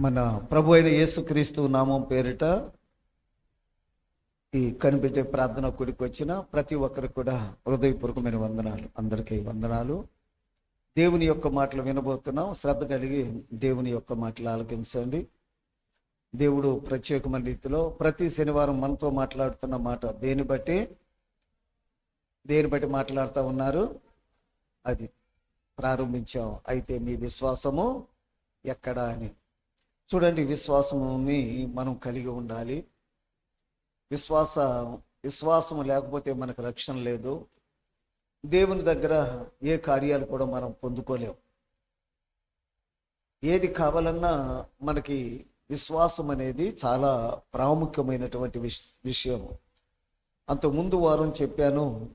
మన ప్రభు అయిన యేసుక్రీస్తు నామం పేరిట ఈ కనిపెట్టే ప్రార్థన కుడికి వచ్చిన ప్రతి ఒక్కరికి కూడా హృదయపూర్వకమైన వందనాలు. అందరికీ వందనాలు. దేవుని యొక్క మాటలు వినబోతున్నాం. శ్రద్ధ కలిగి దేవుని యొక్క మాటలు ఆలకించండి. దేవుడు ప్రత్యేకమైన రీతిలో ప్రతి శనివారం మనతో మాట్లాడుతున్న మాట దేని బట్టి? దేని బట్టి మాట్లాడుతూ ఉన్నారు? అది ప్రారంభించాం. అయితే మీ విశ్వాసము ఎక్కడా అని. చూడండి విశ్వాసముని మనం కలిగి ఉండాలి. విశ్వాస విశ్వాసం లేకపోతే మనకు రక్షణ లేదు. దేవుని దగ్గర ఏ కార్యాలు కూడా మనం పొందుకోలేము. ఏది కావాలన్నా మనకి విశ్వాసం అనేది చాలా ప్రాముఖ్యమైనటువంటి విష విషయం అంత ముందు వారం చెప్పాను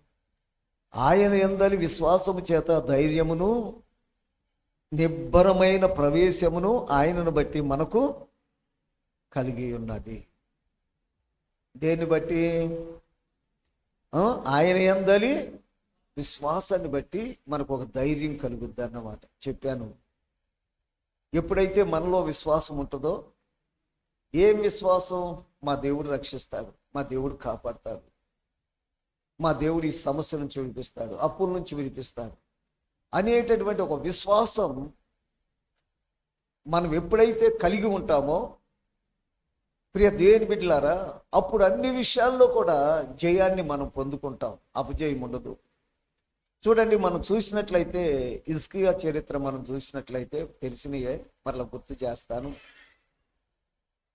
ఆయన ఎందలి విశ్వాసము చేత ధైర్యమును నిబ్బరమైన ప్రవేశమును ఆయనను బట్టి మనకు కలిగి ఉన్నది. దేన్ని బట్టి? ఆయన ఎందలి విశ్వాసాన్ని బట్టి మనకు ఒక ధైర్యం కలుగుద్ది అన్నమాట. చెప్పాను. ఎప్పుడైతే మనలో విశ్వాసం ఉంటుందో ఏం విశ్వాసం? మా దేవుడు రక్షిస్తాడు మా దేవుడు కాపాడతాడు మా దేవుడు ఈ సమస్య నుంచి విడిపిస్తాడు అప్పుల నుంచి విడిపిస్తాడు. అనేటటువంటి ఒక విశ్వాసం మనం ఎప్పుడైతే కలిగి ఉంటామో ప్రియ దేని బిడ్డలారా అప్పుడు అన్ని విషయాల్లో కూడా జయాన్ని మనం పొందుకుంటాం. అపజయం ఉండదు. చూడండి మనం చూసినట్లయితే ఇస్కియా చరిత్ర మనం చూసినట్లయితే తెలిసినయే మరలా గుర్తు చేస్తాను.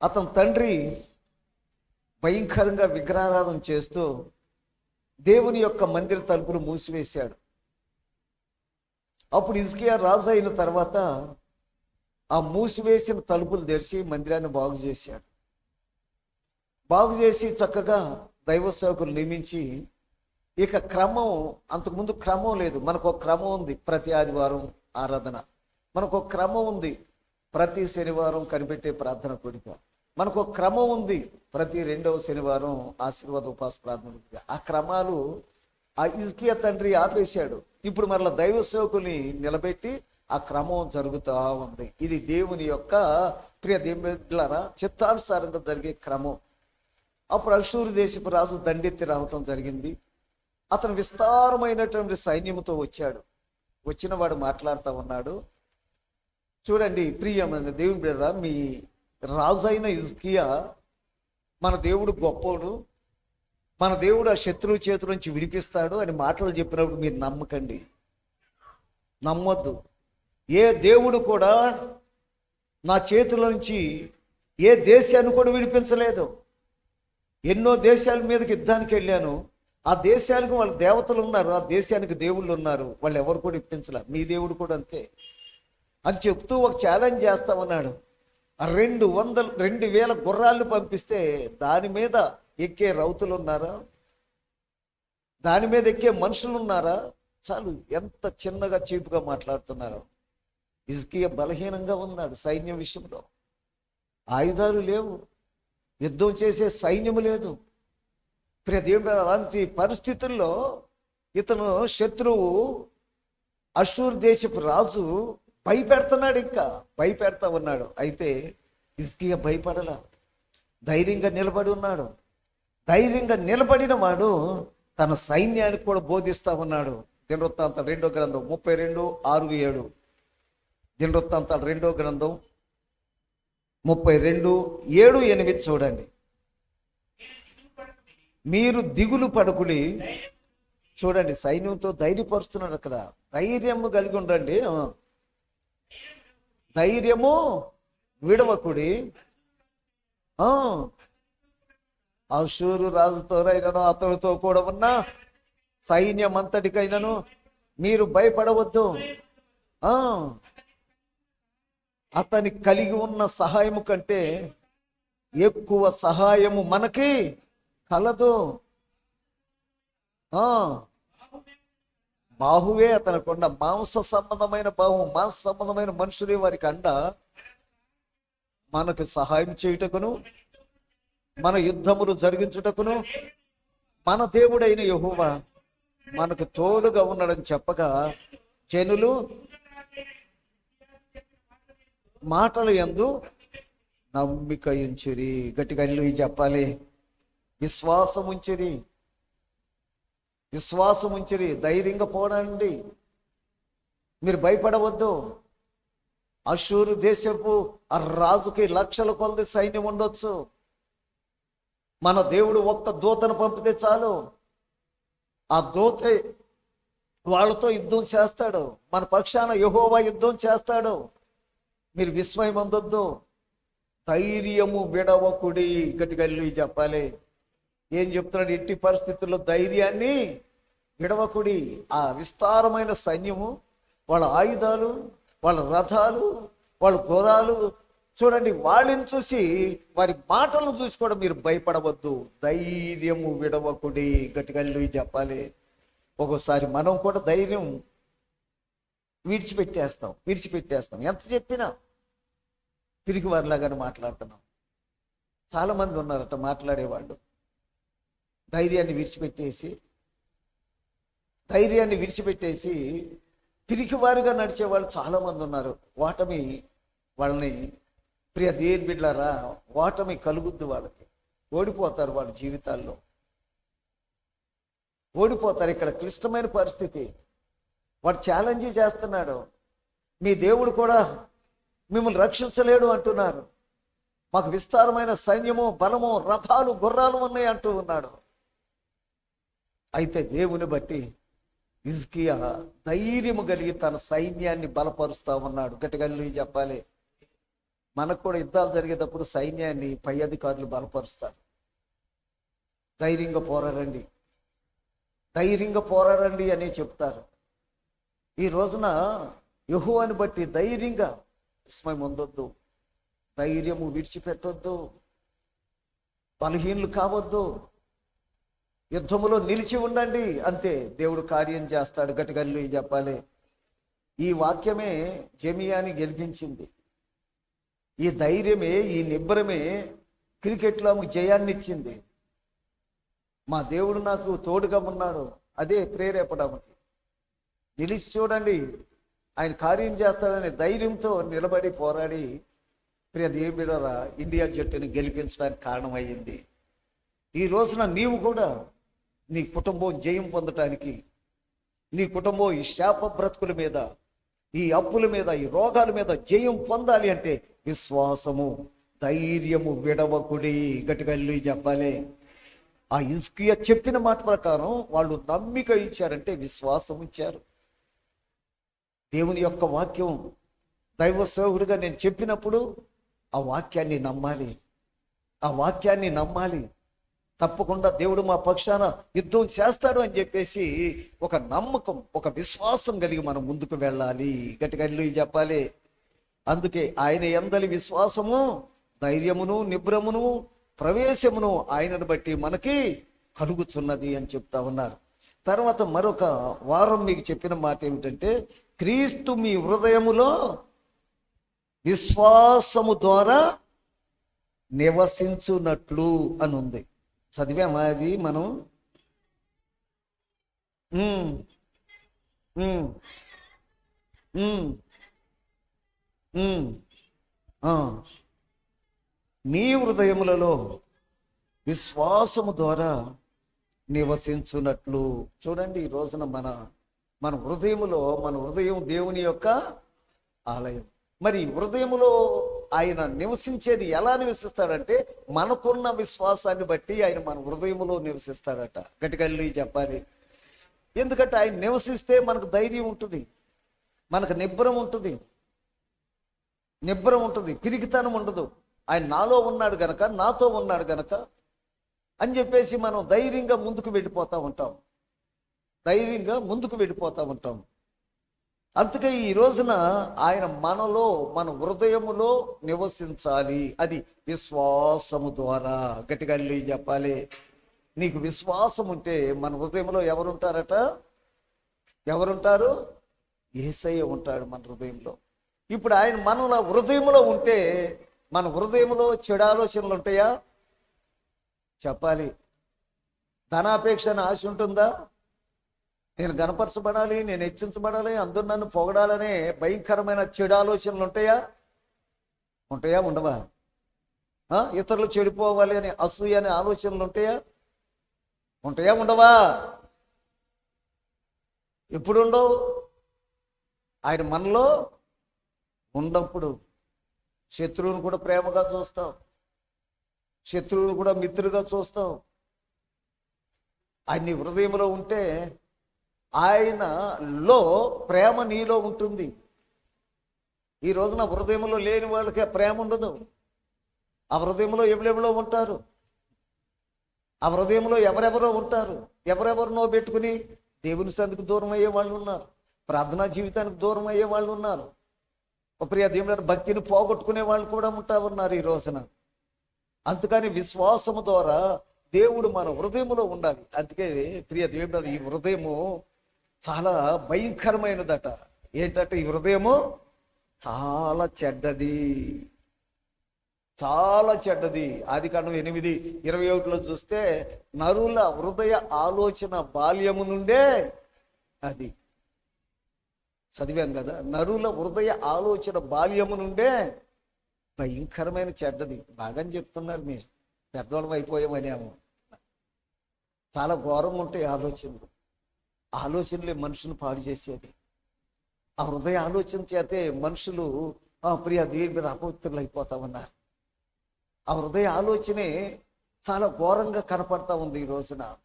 అతని తండ్రి భయంకరంగా విగ్రహారాధన చేస్తూ దేవుని యొక్క మందిర తలుపులు మూసివేశాడు. అప్పుడు ఇజ్కియా రాజు అయిన తర్వాత ఆ మూసివేసిన తలుపులు తెరిచి మందిరాన్ని బాగు చేశాడు. బాగు చేసి చక్కగా దైవ సేవకులు నియమించి ఇక క్రమం అంతకుముందు క్రమం లేదు. మనకు ఒక క్రమం ఉంది ప్రతి ఆదివారం ఆరాధన. మనకు ఒక క్రమం ఉంది ప్రతి శనివారం కనిపెట్టే ప్రార్థన కూడిక మనకు ఒక క్రమం ఉంది ప్రతి రెండవ శనివారం ఆశీర్వాద ఉపాస ప్రార్థన కూడిక ఆ క్రమాలు ఆ ఇజ్కియా తండ్రి ఆపేశాడు. ఇప్పుడు మరలా దైవ సేవకుని నిలబెట్టి ఆ క్రమం జరుగుతూ ఉంది. ఇది దేవుని యొక్క ప్రియ దేవులారా చిత్తానుసారంగా జరిగే క్రమం. అప్పుడు అశూరు దేశపు రాజు దండెత్తి రావటం జరిగింది. అతను విస్తారమైనటువంటి సైన్యంతో వచ్చాడు. వచ్చిన వాడు మాట్లాడుతూ ఉన్నాడు. చూడండి ప్రియమైన దేవుని బిడ్డ మీ రాజు అయిన ఇజ్కియా మన దేవుడు గొప్పోడు. మన దేవుడు ఆ శత్రువు చేతుల నుంచి విడిపిస్తాడు అని మాటలు చెప్పినప్పుడు మీరు నమ్మకండి. నమ్మొద్దు. ఏ దేవుడు కూడా నా చేతుల నుంచి ఏ దేశాన్ని కూడా విడిపించలేదు. ఎన్నో దేశాల మీదకి యుద్ధానికి వెళ్ళాను. ఆ దేశానికి వాళ్ళ దేవతలు ఉన్నారు. ఆ దేశానికి దేవుళ్ళు ఉన్నారు. వాళ్ళు ఎవరు కూడా ఇప్పించలే మీ దేవుడు కూడా అంతే. అని చెప్తూ ఒక ఛాలెంజ్ చేస్తామన్నాడు రెండు వందల రెండు వేల గుర్రాలను పంపిస్తే దాని మీద ఎక్కే రౌతులు ఉన్నారా దాని మీద ఎక్కే మనుషులు ఉన్నారా చాలు ఎంత చిన్నగా చీపుగా మాట్లాడుతున్నారు. ఇజ్కియ బలహీనంగా ఉన్నాడు సైన్యం విషయంలో. ఆయుధాలు లేవు. యుద్ధం చేసే సైన్యము లేదు. ప్రియ అలాంటి పరిస్థితుల్లో ఇతను శత్రువు అషూర్ దేశపు రాజు భయపెడుతున్నాడు ఇంకా. భయపెడతా ఉన్నాడు. అయితే ఇస్కియ భయపడలా. ధైర్యంగా నిలబడి ఉన్నాడు. ధైర్యంగా నిలబడిన వాడు తన సైన్యానికి కూడా బోధిస్తా ఉన్నాడు. దినవృత్తాంతం రెండో గ్రంథం ముప్పై రెండు ఆరు ఏడు. దినవృత్తాంతాలు రెండో గ్రంథం ముప్పై రెండు ఏడు ఎనిమిది చూడండి. మీరు దిగులు పడుకుడి చూడండి సైన్యంతో ధైర్యపరుస్తున్నాడు అక్కడ. ధైర్యము కలిగి ఉండండి. ధైర్యము విడవకుడి. అశూరు రాజుతోనైనను అతనితో కూడా ఉన్న సైన్యం అంతటికైనను మీరు భయపడవద్దు. ఆ అతని కలిగి ఉన్న సహాయము కంటే ఎక్కువ సహాయము మనకి కలదు. ఆ బాహువే అతనికొండ మాంస సంబంధమైన బాహు మాంస సంబంధమైన మనుషులే వారికి అండ మనకు సహాయం చేయుటకును మన యుద్ధములు జరిగించుటకును మన దేవుడైన యహోవా మనకు తోడుగా ఉన్నాడని చెప్పగా జనులు మాటలు ఎందు నమ్మిక ఉంచురి గట్టిగా ఇల్లు చెప్పాలి. విశ్వాసం ఉంచిరి విశ్వాసం ఉంచిరి ధైర్యంగా పోడండి మీరు భయపడవద్దు. అషూరు దేశపు ఆ రాజుకి లక్షల కొలది సైన్యం ఉండొచ్చు. మన దేవుడు ఒక్క దూతను పంపితే చాలు. ఆ దూతే వాళ్ళతో యుద్ధం చేస్తాడు. మన పక్షాన యహోవా యుద్ధం చేస్తాడు. మీరు విస్మయం అందొద్దు. ధైర్యము విడవకుడి గట్టిగల్లు చెప్పాలి. ఏం చెప్తున్నాడు? ఎట్టి పరిస్థితుల్లో ధైర్యాన్ని విడవకుడి. ఆ విస్తారమైన సైన్యము వాళ్ళ ఆయుధాలు వాళ్ళ రథాలు వాళ్ళ గుర్రాలు చూడండి వాళ్ళని చూసి వారి మాటలను చూసి కూడా మీరు భయపడవద్దు. ధైర్యము విడవకుడి గట్టిగల్లు చెప్పాలి. ఒక్కోసారి మనం కూడా ధైర్యం విడిచిపెట్టేస్తాం విడిచిపెట్టేస్తాం. ఎంత చెప్పినా పిరికి వారిలాగానే మాట్లాడుతున్నాం. చాలామంది ఉన్నారట మాట్లాడేవాళ్ళు. ధైర్యాన్ని విడిచిపెట్టేసి ధైర్యాన్ని విడిచిపెట్టేసి పిరికివారుగా నడిచే వాళ్ళు చాలామంది ఉన్నారు. ఓటమి వాళ్ళని ప్రియ దేని బిడ్డలారా ఓటమి కలుగుద్దు వాళ్ళకి. ఓడిపోతారు వాళ్ళ జీవితాల్లో. ఓడిపోతారు ఇక్కడ క్లిష్టమైన పరిస్థితి. వాడు ఛాలెంజ్ చేస్తున్నాడు. మీ దేవుడు కూడా మిమ్మల్ని రక్షించలేడు అంటున్నారు. మాకు విస్తారమైన సైన్యము బలము రథాలు గుర్రాలు ఉన్నాయి అంటూ ఉన్నాడు. అయితే దేవుని బట్టి ఇజ్కియా ధైర్యము కలిగి తన సైన్యాన్ని బలపరుస్తా ఉన్నాడు. గట్టిగా చెప్పాలి. మనకు కూడా యుద్ధాలు జరిగేటప్పుడు సైన్యాన్ని పై అధికారులు బలపరుస్తారు. ధైర్యంగా పోరాడండి. ధైర్యంగా పోరాడండి అని చెప్తారు. ఈ రోజున యహువాని బట్టి ధైర్యంగా విస్మయం ఉండొద్దు. ధైర్యము విడిచిపెట్టొద్దు. బలహీనులు కావద్దు. యుద్ధములో నిలిచి ఉండండి అంతే దేవుడు కార్యం చేస్తాడు. గట్టిగల్లు చెప్పాలి. ఈ వాక్యమే జమియాని గెలిపించింది. ఈ ధైర్యమే ఈ నిబ్బరమే క్రికెట్లో ఆమెకు జయాన్ని ఇచ్చింది మా దేవుడు నాకు తోడుగా ఉన్నాడు. అదే ప్రేరేపడానికి నిలిచి చూడండి ఆయన కార్యం చేస్తాడనే ధైర్యంతో నిలబడి పోరాడి ప్రియ దేవుడరా ఇండియా జట్టుని గెలిపించడానికి కారణమయ్యింది. ఈ రోజున నీవు కూడా నీ కుటుంబం జయం పొందటానికి నీ కుటుంబం ఈ శాప బ్రతుకుల మీద ఈ అప్పుల మీద ఈ రోగాల మీద జయం పొందాలి అంటే విశ్వాసము ధైర్యము విడవకుడి గట్టిగా చెప్పాలి ఆ ఇస్కియ చెప్పిన మాట ప్రకారం వాళ్ళు నమ్మిక ఇచ్చారంటే విశ్వాసం ఇచ్చారు. దేవుని యొక్క వాక్యం దైవ సేవకుడిగా నేను చెప్పినప్పుడు ఆ వాక్యాన్ని నమ్మాలి. ఆ వాక్యాన్ని నమ్మాలి. తప్పకుండా దేవుడు మా పక్షాన యుద్ధం చేస్తాడు అని చెప్పేసి ఒక నమ్మకం ఒక విశ్వాసం కలిగి మనం ముందుకు వెళ్ళాలి. గట్టిగా చెప్పాలి అందుకే ఆయన ఎందలి విశ్వాసము ధైర్యమును నిబ్రమును ప్రవేశమును ఆయనను బట్టి మనకి కలుగుచున్నది అని చెప్తా ఉన్నారు తర్వాత మరొక వారం మీకు చెప్పిన మాట ఏమిటంటే క్రీస్తు మీ హృదయములో విశ్వాసము ద్వారా నివసించునట్లు అని ఉంది చదివామా అది మనం Mm. Mm. నీ మీ హృదయములలో విశ్వాసము ద్వారా నివసించున్నట్లు చూడండి ఈ రోజున మన మన హృదయములో మన హృదయం దేవుని యొక్క ఆలయం. మరి హృదయములో ఆయన నివసించేది ఎలా నివసిస్తాడంటే మనకున్న విశ్వాసాన్ని బట్టి ఆయన మన హృదయములో నివసిస్తాడట. గటికల్లి చెప్పాలి. ఎందుకంటే ఆయన నివసిస్తే మనకు ధైర్యం ఉంటుంది. మనకు నిబ్బరం ఉంటుంది. నిబ్బరం ఉంటుంది పిరికితనం ఉండదు. ఆయన నాలో ఉన్నాడు గనక నాతో ఉన్నాడు గనక అని చెప్పేసి మనం ధైర్యంగా ముందుకు వెళ్ళిపోతూ ఉంటాం. ధైర్యంగా ముందుకు వెళ్ళిపోతూ ఉంటాం. అందుకే ఈ రోజున ఆయన మనలో మన హృదయములో నివసించాలి. అది విశ్వాసము ద్వారా గట్టిగా వెళ్ళి చెప్పాలి. నీకు విశ్వాసం ఉంటే మన హృదయంలో ఎవరుంటారట? ఎవరుంటారు? ఏసయ్య ఉంటాడు మన హృదయంలో. ఇప్పుడు ఆయన మనలో హృదయంలో ఉంటే మన హృదయంలో చెడు ఆలోచనలు ఉంటాయా? చెప్పాలి. ధనాపేక్ష అని ఆశ ఉంటుందా? నేను గనపరచబడాలి నేను హెచ్చించబడాలి అందరూ నన్ను పొగడాలనే భయంకరమైన చెడు ఆలోచనలు ఉంటాయా? ఉంటాయా ఉండవా? ఇతరులు చెడిపోవాలి అనే అసూయ అనే ఆలోచనలు ఉంటాయా? ఉంటాయా ఉండవా? ఎప్పుడు ఉండవు? ఆయన మనలో ఉన్నప్పుడు శత్రువుని కూడా ప్రేమగా చూస్తావు. శత్రువుని కూడా మిత్రుగా చూస్తావు. ఆయన నీ హృదయంలో ఉంటే ఆయనలో ప్రేమ నీలో ఉంటుంది. ఈ రోజున హృదయంలో లేని వాళ్ళకి ప్రేమ ఉండదు. ఆ హృదయంలో ఎవరెవరో ఉంటారు. ఆ హృదయంలో ఎవరెవరో ఉంటారు. ఎవరెవరినో పెట్టుకుని దేవుని సన్నిధికి దూరం అయ్యే వాళ్ళు ఉన్నారు. ప్రార్థనా జీవితానికి దూరం అయ్యే వాళ్ళు ఉన్నారు. ప్రియ దేవుడు భక్తిని పోగొట్టుకునే వాళ్ళు కూడా ఉంటా ఉన్నారు ఈ రోజున. అందుకని విశ్వాసము ద్వారా దేవుడు మన హృదయములో ఉండాలి. అందుకే ప్రియ దేవుడు ఈ హృదయము చాలా భయంకరమైనదట. ఏంటంటే ఈ హృదయము చాలా చెడ్డది. చాలా చెడ్డది. ఆది కాండం ఎనిమిది ఇరవై ఒకటిలో చూస్తే నరుల హృదయ ఆలోచన బాల్యము నుండే అది. చదివాం కదా. నరుల హృదయ ఆలోచన బాల్యము నుండే భయంకరమైన చెడ్డది. బాగానే చెప్తున్నారు మీరు. పెద్దవాళ్ళం అయిపోయామనేమో. చాలా ఘోరంగా ఉంటాయి ఆలోచనలు. ఆలోచనలే మనుషులు పాడు చేసేది. ఆ హృదయ ఆలోచన చేతే మనుషులు ఆ ప్రియ దీని మీద అపవిత్రులు అయిపోతామన్నారు. ఆ హృదయ ఆలోచనే చాలా ఘోరంగా కనపడతా ఉంది ఈ రోజున.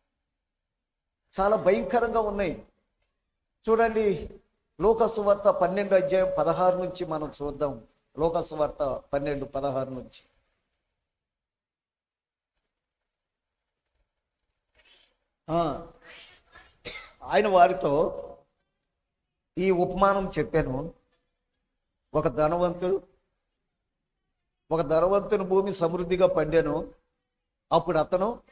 చాలా భయంకరంగా ఉన్నాయి. చూడండి లోకసువార్త పన్నెండు అధ్యాయం పదహారు నుంచి మనం చూద్దాం. లోకసువార్త పన్నెండు పదహారు నుంచి. ఆయన వారితో ఈ ఉపమానం చెప్పాను. ఒక ధనవంతుడు ఒక ధనవంతుని భూమి సమృద్ధిగా పండాను. అప్పుడు అతను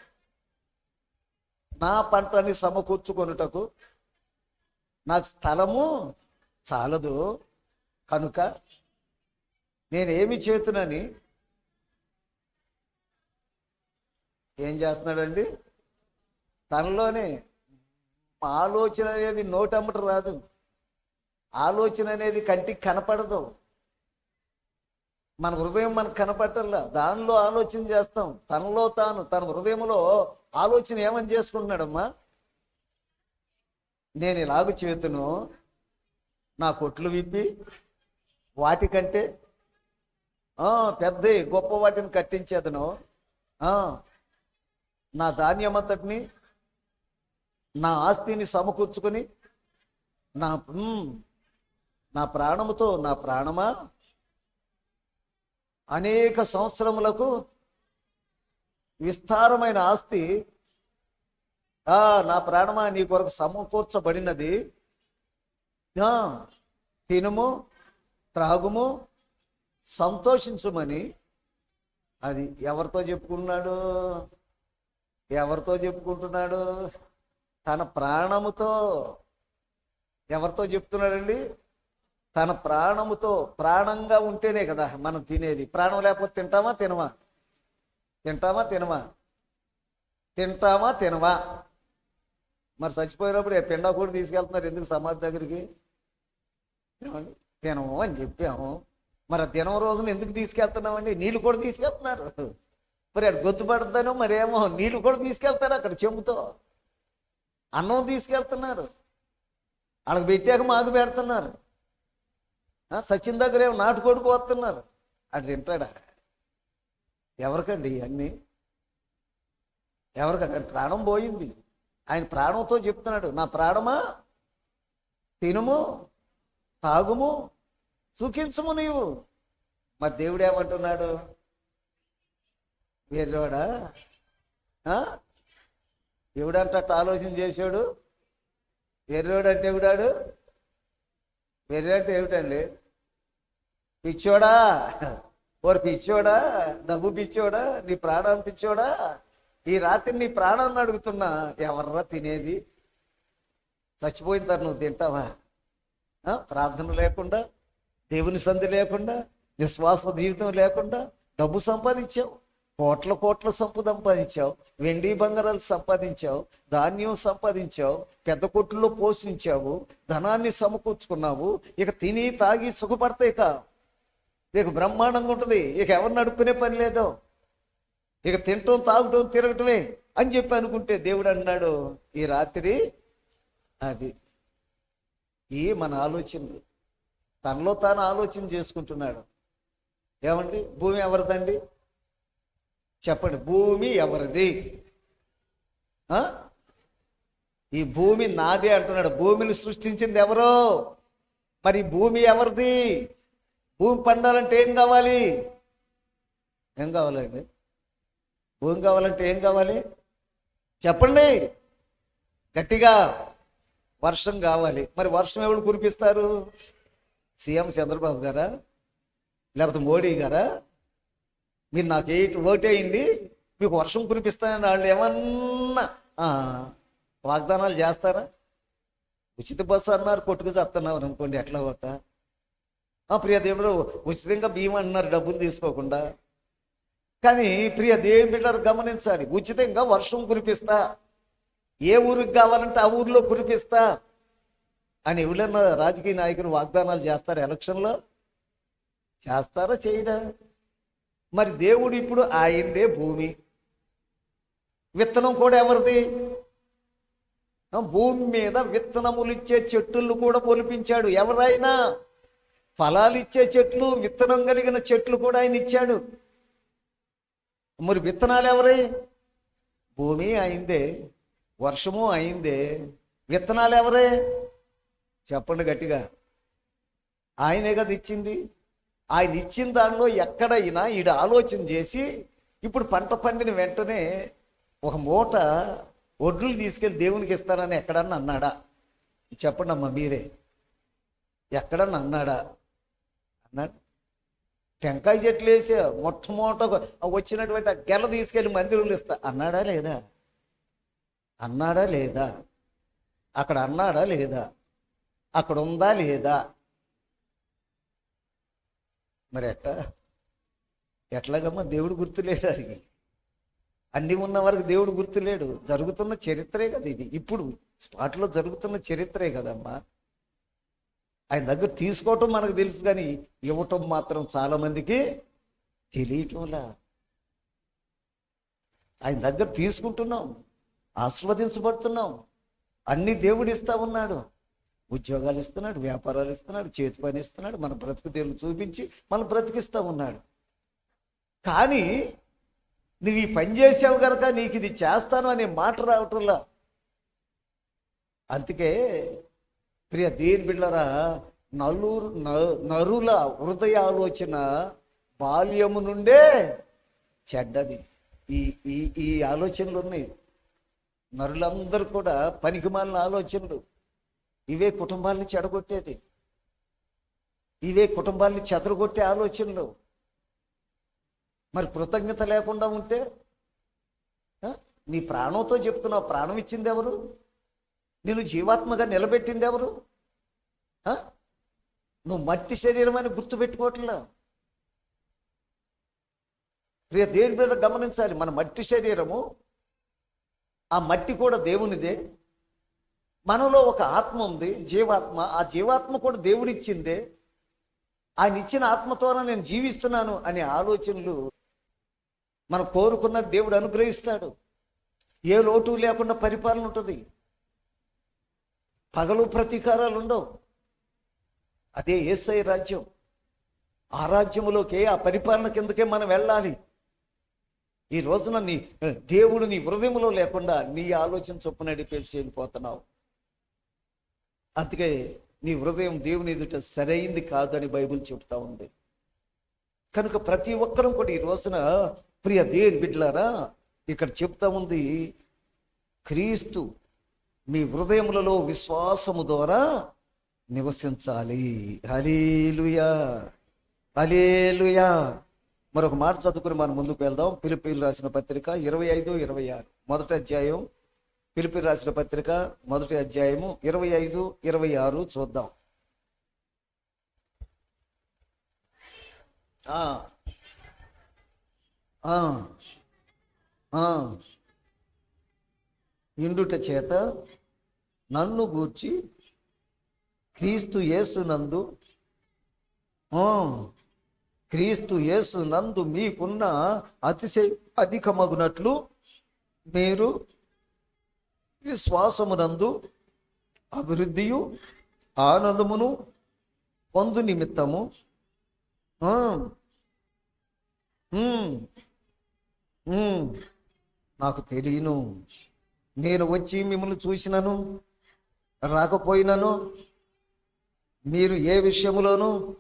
నా పంటని సమకూర్చుకొనుటకు నాకు స్థలము చాలదు. కనుక నేనేమి చేతునని ఏం చేస్తున్నాడండి? తనలోనే ఆలోచన అనేది నోటమ్మట రాదు. ఆలోచన అనేది కంటికి కనపడదు. మన హృదయం మనకు కనపడటల్లా దానిలో ఆలోచన చేస్తాం. తనలో తాను తన హృదయంలో ఆలోచన ఏమని చేసుకుంటున్నాడమ్మా? నేను ఇలాగ చేతును నా కొట్లు విప్పి వాటికంటే పెద్ద గొప్ప వాటిని కట్టించేదను. నా ధాన్యమంతటిని నా ఆస్తిని సమకూర్చుకొని నా నా ప్రాణముతో నా ప్రాణమా? అనేక సంవత్సరములకు విస్తారమైన ఆస్తి నా ప్రాణమా నీ కొరకు సమకూర్చబడినది. ఆ, తినుము త్రాగుము సంతోషించుమని అది ఎవరితో చెప్పుకున్నాడు ఎవరితో చెప్పుకుంటున్నాడు? తన ప్రాణముతో. ఎవరితో చెప్తున్నాడండి? తన ప్రాణముతో. ప్రాణంగా ఉంటేనే కదా మనం తినేది. ప్రాణం లేకపోతే తింటామా తినమా? తింటామా తినమా? తింటామా తినవా మరి చచ్చిపోయినప్పుడు పిండా కూడా తీసుకెళ్తున్నారు ఎందుకు సమాధి దగ్గరికి? ఏమండి? తినము అని చెప్పాము. మరి దినం రోజున ఎందుకు తీసుకెళ్తున్నామండి? నీళ్ళు కూడా తీసుకెళ్తున్నారు. మరి అక్కడ గొత్తుపడతాను మరేమో నీళ్ళు కూడా తీసుకెళ్తారు అక్కడ చెంబుతో. అన్నం తీసుకెళ్తున్నారు. వాళ్ళకి పెట్టాక మాకు పెడుతున్నారు. సచిన్ దగ్గర ఏమో నాటుకోడి వస్తున్నారు అటు తింటాడా? ఎవరికండి ఇవన్నీ? ఎవరికండి ప్రాణం పోయింది. ఆయన ప్రాణంతో చెప్తున్నాడు నా ప్రాణమా? తినుము తాగుము సుఖించుము నీవు. మరి దేవుడు ఏమంటున్నాడు? వేరేవాడా? ఆ? ఎవడంట ఆలోచన చేశాడు. వెర్రోడు అంటే ఎవడాడు? వెర్రి అంటే ఏమిటండి? పిచ్చోడా? ఓరు పిచ్చోడా? డబ్బు పిచ్చోడా? నీ ప్రాణం పిచ్చోడా? ఈ రాత్రి నీ ప్రాణాన్ని అడుగుతున్నా ఎవర్రా తినేది? చచ్చిపోయిన తర్వాత నువ్వు తింటావా? ప్రార్థన లేకుండా దేవుని సంధి లేకుండా విశ్వాస జీవితం లేకుండా డబ్బు సంపాదించావు. కోట్ల కోట్ల సంపు సంపాదించావు. వెండి బంగారాలు సంపాదించావు. ధాన్యం సంపాదించావు. పెద్ద కొట్టుల్లో పోషించావు. ధనాన్ని సమకూర్చుకున్నావు. ఇక తిని తాగి సుఖపడతాయి ఇక. ఇక బ్రహ్మాండంగా ఉంటుంది. ఇక ఎవరిని అడుక్కునే పని లేదు. ఇక తినటం తాగటం తిరగటమే అని చెప్పి అనుకుంటే దేవుడు అన్నాడు ఈ రాత్రి అది ఈ మన ఆలోచనలు. తనలో తాను ఆలోచన చేసుకుంటున్నాడు. ఏమండి? భూమి ఎవరిదండి? చెప్పండి. భూమి ఎవరిది? ఈ భూమి నాదే అంటున్నాడు. భూమిని సృష్టించింది ఎవరో? మరి భూమి ఎవరిది? భూమి పండాలంటే ఏం కావాలి? ఏం కావాలండి? భూమి కావాలంటే ఏం కావాలి? చెప్పండి. గట్టిగా వర్షం కావాలి. మరి వర్షం ఎవరు కురిపిస్తారు? సీఎం చంద్రబాబు గారా? లేకపోతే మోడీ గారా? మీరు నాకు ఏ ఓటేయండి మీకు వర్షం కురిపిస్తానని వాళ్ళు ఏమన్నా వాగ్దానాలు చేస్తారా? ఉచిత బస్సు అన్నారు కొట్టుకు చేస్తున్నారు అనుకోండి ఎట్లా ఒక ప్రియదేవుడు ఉచితంగా భీమా అన్నారు డబ్బులు తీసుకోకుండా. కానీ ప్రియ దేవుని బిడ్డలు గమనించాలి. ఉచితంగా వర్షం కురిపిస్తా. ఏ ఊరికి కావాలంటే ఆ ఊరిలో కురిపిస్తా. అని ఎవరైనా రాజకీయ నాయకులు వాగ్దానాలు చేస్తారు ఎలక్షన్లో? చేస్తారా చేయరా? మరి దేవుడు ఇప్పుడు ఆయిందే భూమి. విత్తనం కూడా ఎవరిది? భూమి మీద విత్తనములు ఇచ్చే చెట్టులు కూడా పొలిపించాడు ఎవరైనా? ఫలాలు ఇచ్చే చెట్లు విత్తనం కలిగిన చెట్లు కూడా ఆయన ఇచ్చాడు. మరి విత్తనాలు ఎవరి? భూమి అయిందే వర్షము అయిందే. విత్తనాలు ఎవరే? చెప్పండి గట్టిగా. ఆయనే కదా ఇచ్చింది. ఆయన ఇచ్చిన దానిలో ఎక్కడైనా ఈడు ఆలోచన చేసి ఇప్పుడు పంట పండిన వెంటనే ఒక మూట ఒడ్లు తీసుకెళ్ళి దేవునికి ఇస్తానని ఎక్కడన్నా అన్నాడా? చెప్పండి అమ్మా మీరే. ఎక్కడన్నా అన్నాడా? అన్నాడు. టెంకాయ చెట్లు వేసి మొట్టమొదట వచ్చినటువంటి ఆ గెల తీసుకెళ్ళి మందిరంలో ఇస్తా. అన్నాడా లేదా? అన్నాడా లేదా? అక్కడ అన్నాడా లేదా? అక్కడ ఉందా లేదా? మరి ఎట్లా ఎట్లాగమ్మా దేవుడు గుర్తులేడు అడిగి. అన్ని ఉన్న వారికి దేవుడు గుర్తులేడు. జరుగుతున్న చరిత్రే కదా ఇది. ఇప్పుడు స్పాట్లో జరుగుతున్న చరిత్రే కదమ్మా. ఆయన దగ్గర తీసుకోవటం మనకు తెలుసు కానీ ఇవ్వటం మాత్రం చాలామందికి తెలియటంలా ఆయన దగ్గర తీసుకుంటున్నాం ఆస్వాదించబడుతున్నాం. అన్ని దేవుడు ఇస్తా ఉన్నాడు. ఉద్యోగాలు ఇస్తున్నాడు వ్యాపారాలు ఇస్తున్నాడు చేతి పని ఇస్తున్నాడు మన బ్రతుకు తెలుగు చూపించి మనం బ్రతికిస్తా ఉన్నాడు. కానీ నువ్వు ఈ పని చేసావు కనుక నీకు ఇది చేస్తాను అనే మాట రావటంలా అందుకే ప్రియ దేని బిళ్ళరా నలురు న- నరుల హృదయాలోచన బాల్యము నుండే చెడ్డది. ఈ ఈ ఈ ఆలోచనలు ఉన్నాయి. నరులందరూ కూడా పనికిమాలిన ఆలోచనలు. ఇవే కుటుంబాలని చెడగొట్టేది. ఇవే కుటుంబాలని చెదరగొట్టే ఆలోచనలు. మరి కృతజ్ఞత లేకుండా ఉంటే నీ ప్రాణంతో చెప్తున్నావు ప్రాణం ఇచ్చింది ఎవరు? నేను జీవాత్మగా నిలబెట్టింది ఎవరు? నువ్వు మట్టి శరీరం అని గుర్తుపెట్టుకోవట్లా? రేపు దేని మీద గమనించాలి. మన మట్టి శరీరము ఆ మట్టి కూడా దేవునిదే. మనలో ఒక ఆత్మ ఉంది జీవాత్మ. ఆ జీవాత్మ కూడా దేవుడిచ్చిందే ఆయన ఇచ్చిన ఆత్మతోనే నేను జీవిస్తున్నాను అనే ఆలోచనలు మనం కోరుకున్న దేవుడు అనుగ్రహిస్తాడు. ఏ లోటు లేకుండా పరిపాలన ఉంటుంది. పగలు ప్రతీకారాలు ఉండవు అదే ఏసై రాజ్యం. ఆ రాజ్యములోకే ఆ పరిపాలన కిందకే మనం వెళ్ళాలి? ఈ రోజున నీ దేవుడు నీ హృదయంలో లేకుండా నీ ఆలోచన చొప్పున పేల్చి వెళ్ళిపోతున్నావు. అందుకే నీ హృదయం దేవుని ఎదుట సరైంది కాదని బైబిల్ చెప్తా ఉంది. కనుక ప్రతి ఒక్కరం కూడా ఈ రోజున ప్రియ దేవుని బిడ్డలారా ఇక్కడ చెప్తా ఉంది క్రీస్తు మీ హృదయములలో విశ్వాసము ద్వారా నివసించాలి. హలేలుయా హలేలుయా మరొక మాట చదువుకుని మనం ముందుకు వెళ్దాం. పిలిపిలు రాసిన పత్రిక ఇరవై ఐదు ఇరవై ఆరు. మొదటి అధ్యాయం. పిలిపిలు రాసిన పత్రిక మొదటి అధ్యాయము ఇరవై ఐదు ఇరవై ఆరు చూద్దాం. ఆ. ఇండుట చేత నన్ను గూర్చి క్రీస్తు యేసునందు నందు క్రీస్తు యేసు నందు మీకున్న అతిశయ అధికమగునట్లు మీరు విశ్వాసమునందు అభివృద్ధియు ఆనందమును పొందు నిమిత్తము నాకు తెలియను. నేను వచ్చి మిమ్మల్ని చూసినను. రాకపోయినను మీరు ఏ విషయములోనూ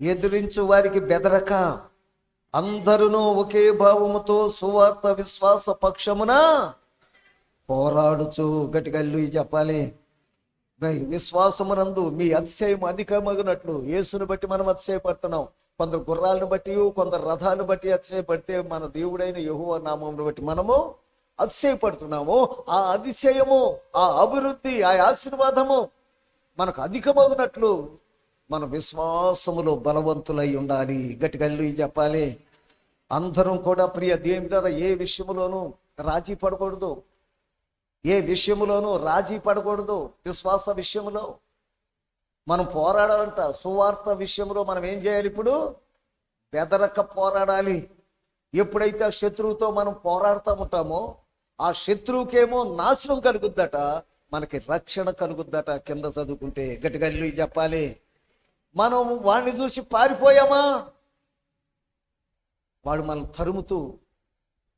ఎదిరించు వారికి బెదరక. అందరూ ఒకే భావముతో సువార్త విశ్వాస పక్షమున పోరాడుచు. గట్టిగల్లు చెప్పాలి. మరి విశ్వాసమునందు మీ అతిశయం అధికమగినట్లు. యేసును బట్టి మనం అతిశయపడుతున్నాం. కొందరు గుర్రాలను బట్టి కొందరు రథాలను బట్టి అతిశయపడితే మన దేవుడైన యహువ నామమును బట్టి మనము అతిశయపడుతున్నాము. ఆ అతిశయము ఆ అభివృద్ధి ఆ ఆశీర్వాదము మనకు అధికమవునట్లు మన విశ్వాసములో బలవంతులై ఉండాలి. గట్టిగల్లు చెప్పాలి. అందరం కూడా ప్రియ దేవుని ద్వారా ఏ విషయంలోనూ రాజీ పడకూడదు. ఏ విషయంలోనూ రాజీ పడకూడదు. విశ్వాస విషయములో మనం పోరాడాలంట. సువార్త విషయంలో మనం ఏం చేయాలి ఇప్పుడు? బెదరక పోరాడాలి. ఎప్పుడైతే ఆ శత్రువుతో మనం పోరాడుతూ ఉంటామో ఆ శత్రువుకేమో నాశనం కలుగుద్దట మనకి రక్షణ కలుగుద్దట కింద చదువుకుంటే. గట్టిగా ఇల్లు చెప్పాలి. మనం వాడిని చూసి పారిపోయామా? వాడు మనం తరుముతూ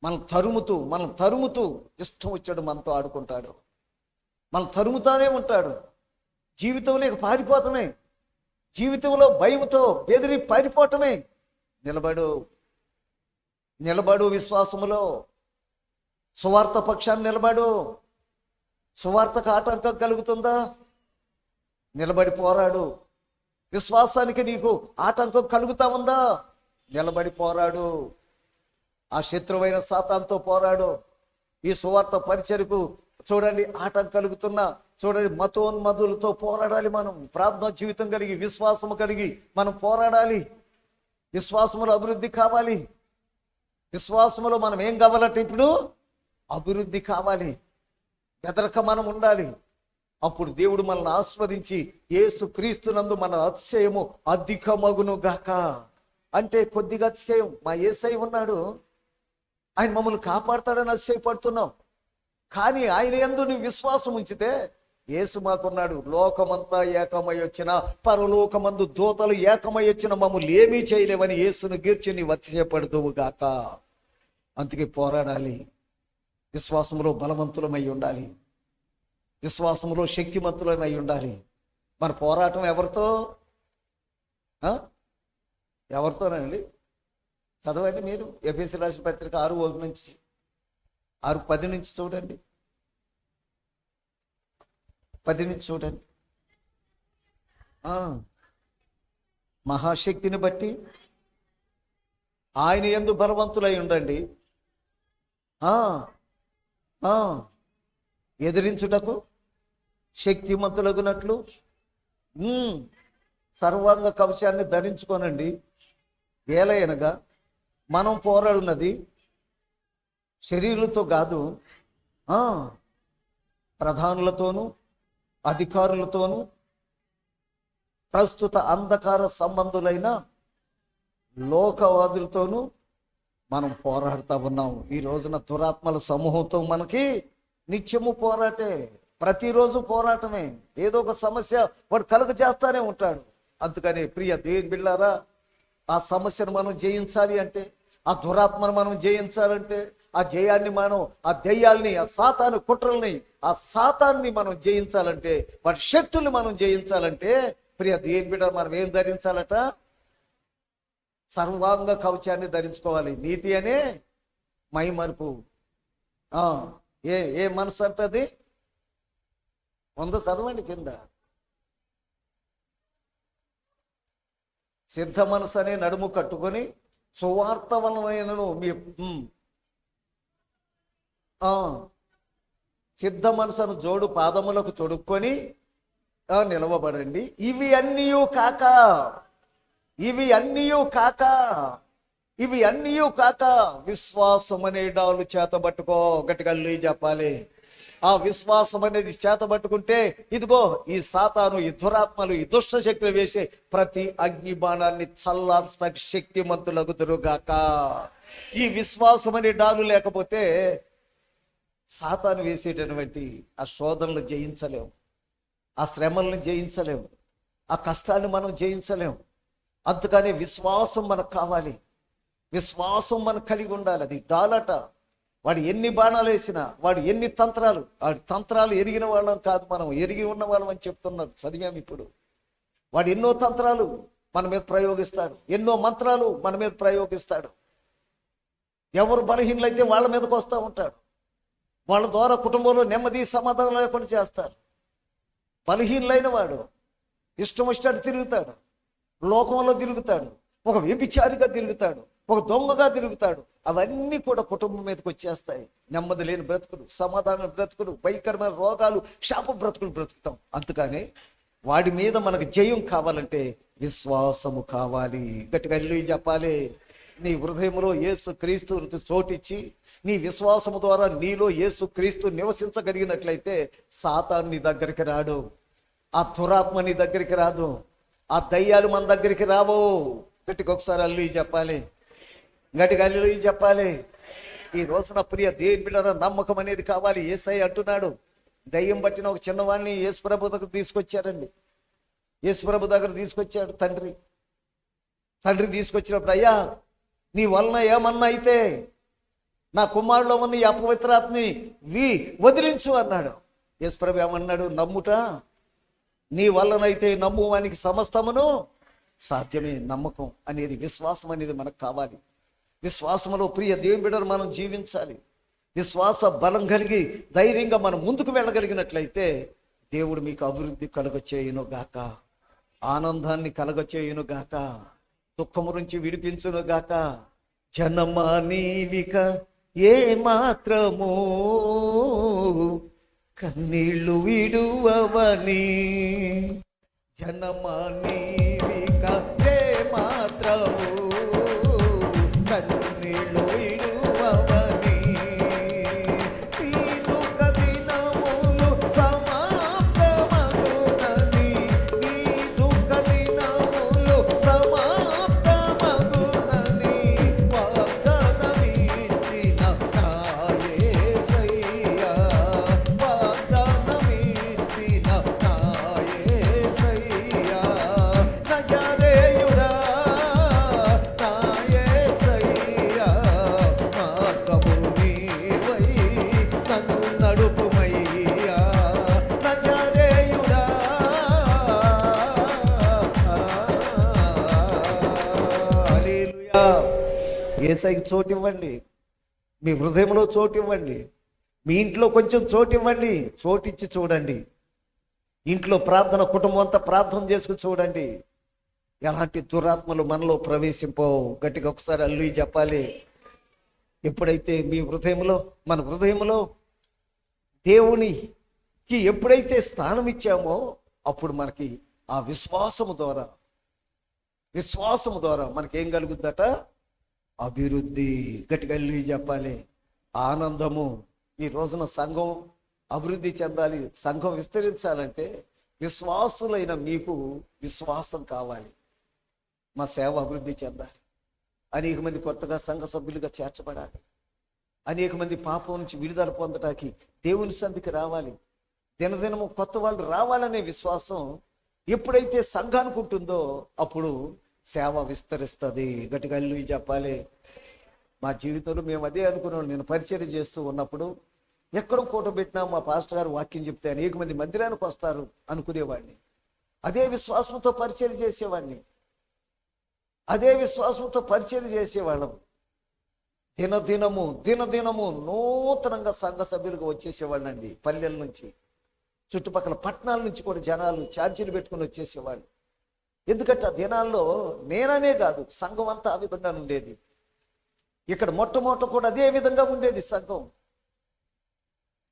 మనం తరుముతూ మనం తరుముతూ ఇష్టం వచ్చాడు మనతో ఆడుకుంటాడు. మనం తరుముతానే ఉంటాడు. జీవితంలో పారిపోతమే. జీవితంలో భయంతో బెదిరి పారిపోవటమే నిలబడు. నిలబడు విశ్వాసములో. సువార్త పక్షాన్ని నిలబడు. సువార్తకు ఆటంకం కలుగుతుందా? నిలబడి పోరాడు. విశ్వాసానికి నీకు ఆటంకం కలుగుతా ఉందా? నిలబడి పోరాడు. ఆ శత్రువైన సాతాంతో పోరాడు. ఈ సువార్త పరిచయకు చూడండి ఆటం కలుగుతున్నా. చూడండి మతోన్మధులతో పోరాడాలి మనం. ప్రార్థన జీవితం కలిగి విశ్వాసము కలిగి మనం పోరాడాలి. విశ్వాసములో అభివృద్ధి కావాలి. విశ్వాసములో మనం ఏం కావాలంటే ఇప్పుడు అభివృద్ధి కావాలి. బెదరక మనం ఉండాలి. అప్పుడు దేవుడు మనల్ని ఆస్వాదించి ఏసు క్రీస్తునందు మన అతిశయము అధికమగును గాక. అంటే కొద్దిగా అతిశయం. మా ఏసై ఉన్నాడు. ఆయన మమ్మల్ని కాపాడతాడని అతిశయపడుతున్నాం. కానీ ఆయన ఎందు నువ్వు విశ్వాసం ఉంచితే యేసు మాకున్నాడు. లోకమంతా ఏకమై వచ్చిన పరలోకమందు దూతలు ఏకమై వచ్చిన మమ్మల్ని ఏమీ చేయలేవని యేసును గీర్చి నీ అతిశయపడుదువు గాక. అందుకే పోరాడాలి. విశ్వాసంలో బలవంతులమై ఉండాలి. విశ్వాసంలో శక్తిమంతులమై ఉండాలి. మన పోరాటం ఎవరితో? ఎవరితోనండి? చదవండి మీరు. ఎఫ్ఎస్సి రాసిన పత్రిక ఆరు ఒకటి నుంచి. ఆరు పది నుంచి చూడండి. పది నుంచి చూడండి. మహాశక్తిని బట్టి ఆయన ఎందు బలవంతులై ఉండండి. ఎదిరించుటకు శక్తిమంతులగునట్లు. సర్వాంగ కవచాన్ని ధరించుకోనండి. ఏలయనగా మనం పోరాడున్నది శరీరులతో కాదు ప్రధానులతోనూ అధికారులతోనూ ప్రస్తుత అంధకార సంబంధులైన లోకవాదులతోనూ మనం పోరాడుతూ ఉన్నాం. ఈ రోజున దురాత్మల సమూహంతో మనకి నిత్యము పోరాటే ప్రతిరోజు పోరాటమే. ఏదో ఒక సమస్య వాడు కలుగ చేస్తానే ఉంటాడు. అందుకని ప్రియ దేని బిళ్ళారా ఆ సమస్యను మనం జయించాలి అంటే ఆ దురాత్మను మనం జయించాలంటే ఆ జయాన్ని మనం ఆ దెయ్యాల్ని ఆ సాతాను కుట్రల్ని ఆ సాతాన్ని మనం జయించాలంటే వాటి శక్తుల్ని మనం జయించాలంటే ప్రియ దేని బిడ్డ మనం ఏం ధరించాలట? సర్వాంగ కవచాన్ని ధరించుకోవాలి. నీతి అనే మైమరుపు. ఆ, ఏ ఏ మనసు అంటది వంద చదవండి కింద. సిద్ధ మనసు అనే నడుము కట్టుకొని సువార్త మీ సిద్ధ మనసును జోడు పాదములకు తొడుక్కొని నిలవబడండి. ఇవి అన్నీ కాక ఇవి అన్నీ కాక ఇవి అన్నీ కాక విశ్వాసం అనే డాలు చేత పట్టుకో గట్టిగా చెప్పాలి. ఆ విశ్వాసం అనేది చేతబట్టుకుంటే ఇదిగో ఈ సాతాను ఈ దురాత్మలు ఈ దుష్ట శక్తులు వేసే ప్రతి అగ్ని బాణాన్ని చల్లార్చడానికి శక్తిమంతులగుదురుగాక ఈ విశ్వాసం అనే డాలు లేకపోతే సాతాను వేసేటటువంటి ఆ శోధనలు జయించలేము ఆ శ్రమలను జయించలేము ఆ కష్టాన్ని మనం జయించలేము అందుకనే విశ్వాసం మనకు కావాలి. విశ్వాసం మనకు కలిగి ఉండాలి. అది డాలట వాడు ఎన్ని బాణాలు వేసినా వాడు ఎన్ని తంత్రాలు వాడి తంత్రాలు ఎరిగిన వాళ్ళం కాదు మనం. ఎరిగి ఉన్న వాళ్ళం అని చెప్తున్నారు. చదివాం ఇప్పుడు. వాడు ఎన్నో తంత్రాలు మన మీద ప్రయోగిస్తాడు. ఎన్నో మంత్రాలు మన మీద ప్రయోగిస్తాడు. ఎవరు బలహీనలైతే వాళ్ళ మీదకి వస్తూ ఉంటాడు. వాళ్ళ ద్వారా కుటుంబంలో నెమ్మది సమాధానం లేకుండా చేస్తారు. బలహీనులైన వాడు ఇష్టం వచ్చినట్టు తిరుగుతాడు. లోకంలో తిరుగుతాడు. ఒక వ్యభిచారిగా తిరుగుతాడు. ఒక దొంగగా తిరుగుతాడు. అవన్నీ కూడా కుటుంబం మీదకి వచ్చేస్తాయి. నెమ్మది లేని బ్రతుకులు సమాధాన బ్రతుకులు భయంకరమైన రోగాలు శాప బ్రతుకులు బ్రతుకుతాం. అందుకని వాడి మీద మనకు జయం కావాలంటే విశ్వాసము కావాలి. గట్టిగా ఇల్లు చెప్పాలి. నీ హృదయంలో యేసు క్రీస్తు చోటిచ్చి నీ విశ్వాసము ద్వారా నీలో యేసు క్రీస్తు నివసించగలిగినట్లయితే సాతాన్ని దగ్గరికి రాడు. ఆ దురాత్మ నీ దగ్గరికి రాదు. ఆ దయ్యాలు మన దగ్గరికి రావు. గట్టిగా ఒకసారి అల్లు చెప్పాలి. గట్టిగా అల్లు చెప్పాలి. ఈ రోజున ప్రియ దేని బిడ్డ నమ్మకం అనేది కావాలి. ఏసై అంటున్నాడు. దయ్యం పట్టిన ఒక చిన్నవాడిని యేసుప్రభు దగ్గర తీసుకొచ్చారండి. యేసుప్రభు దగ్గర తీసుకొచ్చాడు తండ్రి. తండ్రి తీసుకొచ్చినప్పుడు అయ్యా నీ వలన ఏమన్నా అయితే నా కుమారులో ఉన్న ఈ అపవిత్రాత్ని వి వదిలించు అన్నాడు. యేసుప్రభు ఏమన్నాడు? నమ్ముట నీ వల్లనైతే నమ్మువానికి సమస్తమును సాధ్యమే. నమ్మకం అనేది విశ్వాసం అనేది మనకు కావాలి. విశ్వాసములో ప్రియ దేవుని బిడ్డలు మనం జీవించాలి. విశ్వాస బలం కలిగి ధైర్యంగా మనం ముందుకు వెళ్ళగలిగినట్లయితే దేవుడు మీకు అభివృద్ధి కలుగచేయును గాక ఆనందాన్ని కలగచేయును గాక దుఃఖము నుంచి విడిపించును గాక జనమా నీవిక ఏ మాత్రము కన్నీళ్ళు విడువవని జనమా నీవిక మాత్రము కన్నీళ్ళు ఏసైకి చోటు ఇవ్వండి మీ హృదయంలో చోటు ఇవ్వండి మీ ఇంట్లో కొంచెం చోటు ఇవ్వండి చోటు ఇచ్చి చూడండి. ఇంట్లో ప్రార్థన కుటుంబం అంతా ప్రార్థన చేసుకుని చూడండి. ఎలాంటి దురాత్మలు మనలో ప్రవేశింపవు గట్టిగా ఒకసారి అల్లు చెప్పాలి. ఎప్పుడైతే మీ హృదయంలో మన హృదయంలో దేవునికి ఎప్పుడైతే స్థానం ఇచ్చామో అప్పుడు మనకి ఆ విశ్వాసము ద్వారా విశ్వాసము ద్వారా మనకి ఏం కలుగుద్దట? అభివృద్ధి గట్టిగా చెప్పాలి. ఆనందము ఈ రోజున సంఘం అభివృద్ధి చెందాలి సంఘం విస్తరించాలంటే విశ్వాసులైన మీకు విశ్వాసం కావాలి. మా సేవ అభివృద్ధి చెందాలి. అనేక మంది కొత్తగా సంఘ సభ్యులుగా చేర్చబడాలి. అనేక మంది పాపం నుంచి విడుదల పొందటానికి దేవుని సంధికి రావాలి. దినదినము కొత్త వాళ్ళు రావాలనే విశ్వాసం ఎప్పుడైతే సంఘానికి ఉంటుందో అప్పుడు సేవ విస్తరిస్తుంది గట్టిగా అల్లు చెప్పాలి. మా జీవితంలో మేము అదే అనుకున్నాం. నేను పరిచయం చేస్తూ ఉన్నప్పుడు ఎక్కడ కూటబెట్టినా మా పాస్టర్ గారు వాక్యం చెప్తే అనేక మంది మందిరానికి వస్తారు అనుకునేవాడిని. అదే విశ్వాసంతో పరిచయం చేసేవాడిని. అదే విశ్వాసంతో పరిచయం చేసేవాళ్ళం. దినదినము దినదినము నూతనంగా సంఘ సభ్యులుగా వచ్చేసేవాళ్ళండి పల్లెల నుంచి. చుట్టుపక్కల పట్టణాల నుంచి కూడా జనాలు ఛార్జీలు పెట్టుకుని వచ్చేసేవాళ్ళు. ఎందుకంటే ఆ దినాల్లో నేననే కాదు సంఘం అంతా ఆ విధంగా ఉండేది. ఇక్కడ మొట్టమొదట కూడా అదే విధంగా ఉండేది సంఘం.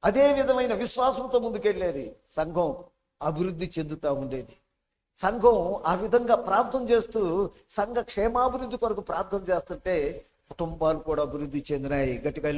అదే విధమైన విశ్వాసంతో ముందుకెళ్ళేది సంఘం. అభివృద్ధి చెందుతూ ఉండేది. సంఘం ఆ విధంగా ప్రార్థన చేస్తూ సంఘ క్షేమాభివృద్ధి కొరకు ప్రార్థన చేస్తుంటే కుటుంబాలు కూడా అభివృద్ధి చెందినాయి. గట్టిగా